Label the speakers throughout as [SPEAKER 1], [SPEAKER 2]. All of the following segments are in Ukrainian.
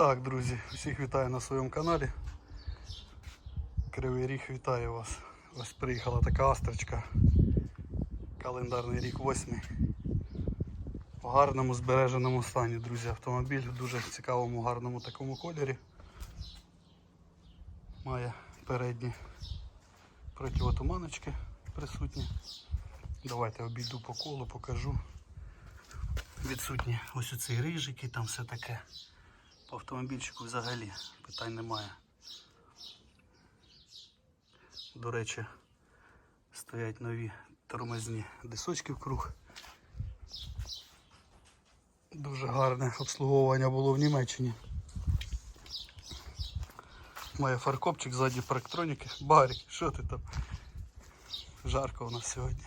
[SPEAKER 1] Так, друзі, всіх вітаю на своєму каналі. Кривий ріг вітаю вас. Ось приїхала така астрочка. Календарний рік 8. В гарному збереженому стані, друзі. Автомобіль в дуже цікавому, гарному такому кольорі. Має передні противотуманочки присутні. Давайте обійду по колу, покажу. Відсутні ось оці рижики, там все таке. По автомобільчику взагалі питань немає. До речі, стоять нові тормозні дисочки в круг. Дуже гарне обслуговування було в Німеччині. Має фаркопчик ззаді парктроніки. Барік, що ти там? Жарко у нас сьогодні.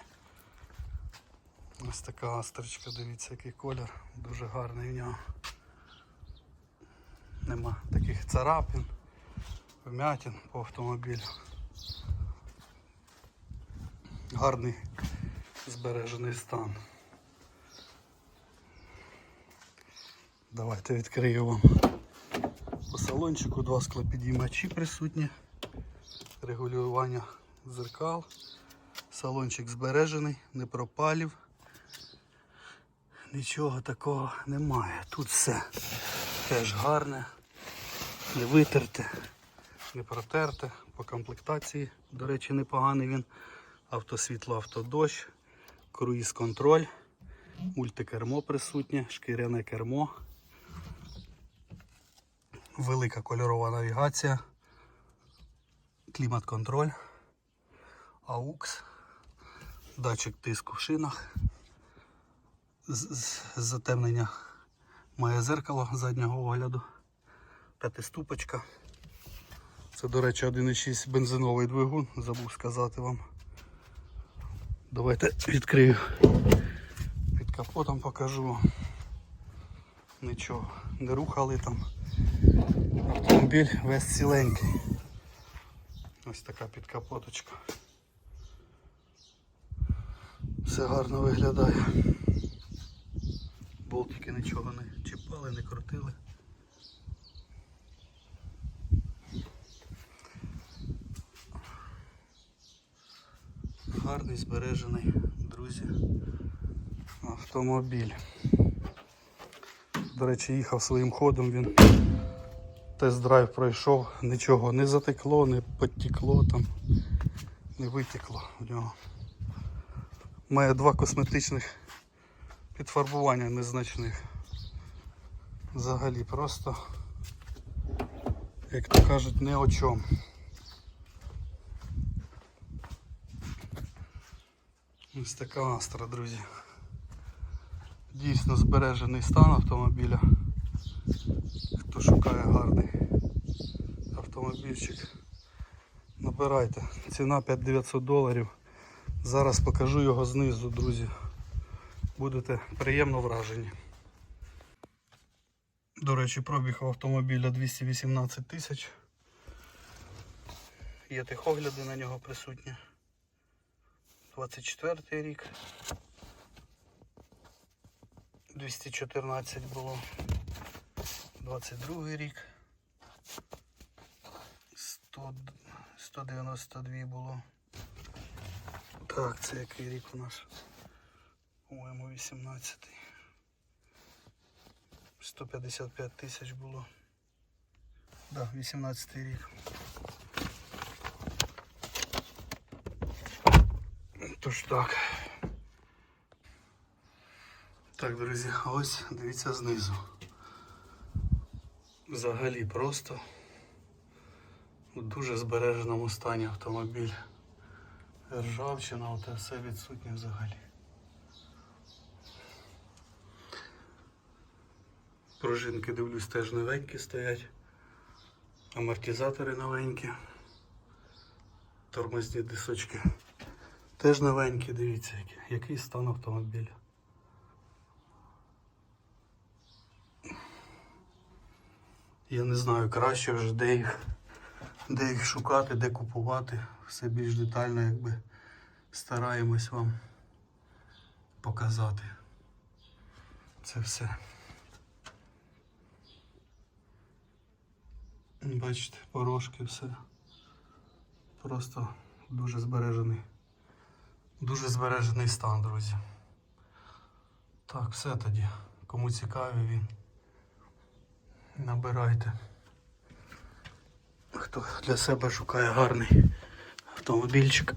[SPEAKER 1] Ось така астрочка, дивіться, який колір. Дуже гарний в нього. Нема таких царапин, вмятин по автомобілю. Гарний збережений стан. Давайте відкрию вам по салончику два склопідіймачі присутні, регулювання зеркал, салончик збережений, не пропалів. Нічого такого немає. Тут все теж гарне, не витерте, не протерте. По комплектації, до речі, непоганий він. Автосвітло, автодощ, круїз контроль, мультикермо присутнє, шкіряне кермо, велика кольорова навігація, клімат-контроль, AUX, датчик тиску в шинах, з- затемнення має зеркало заднього огляду, п'ятиступочка. Це, до речі, 1,6 бензиновий двигун, забув сказати вам. Давайте відкрию під капотом покажу. Нічого, не рухали там. Автомобіль весь ціленький. Ось така підкапоточка. Все гарно виглядає. Болтики нічого не чіпали, не крутили. Гарний збережений, друзі, автомобіль. До речі, їхав своїм ходом, він тест-драйв пройшов, нічого не затекло, не потекло там, не витекло в нього. Має два косметичних підфарбування незначних. Взагалі просто, як то кажуть, не о чому. Ось така Астра, друзі. Дійсно збережений стан автомобіля. Хто шукає гарний автомобільчик, набирайте. Ціна 5900 доларів. Зараз покажу його знизу, друзі. Будете приємно вражені. До речі, пробіг автомобіля 218 тисяч. Є тихогляди на нього присутні. 24 рік. 214 було. 22 рік. 100, 192 було. Так, це який рік у нас? По-моєму, 18. 155 тисяч було. Да, 18 рік. Тож так. Так, друзі, ось дивіться знизу. Взагалі просто у дуже збереженому стані автомобіль. Ржавчина, оте все відсутнє взагалі. Пружинки, дивлюсь, теж новенькі стоять. Амортизатори новенькі. Тормозні дисочки. Теж новенькі, дивіться, який, стан автомобіля. Я не знаю краще вже де їх, де їх шукати, де купувати. Все більш детально якби стараємось вам показати. Це все. Бачите, порошки, все. Просто дуже збережений. Дуже збережений стан, друзі. Так, все тоді. Кому цікавий він. Набирайте. Хто для себе шукає гарний автомобільчик.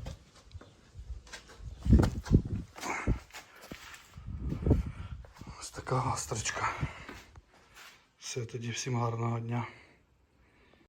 [SPEAKER 1] Ось така гастрочка. Все тоді, всім гарного дня.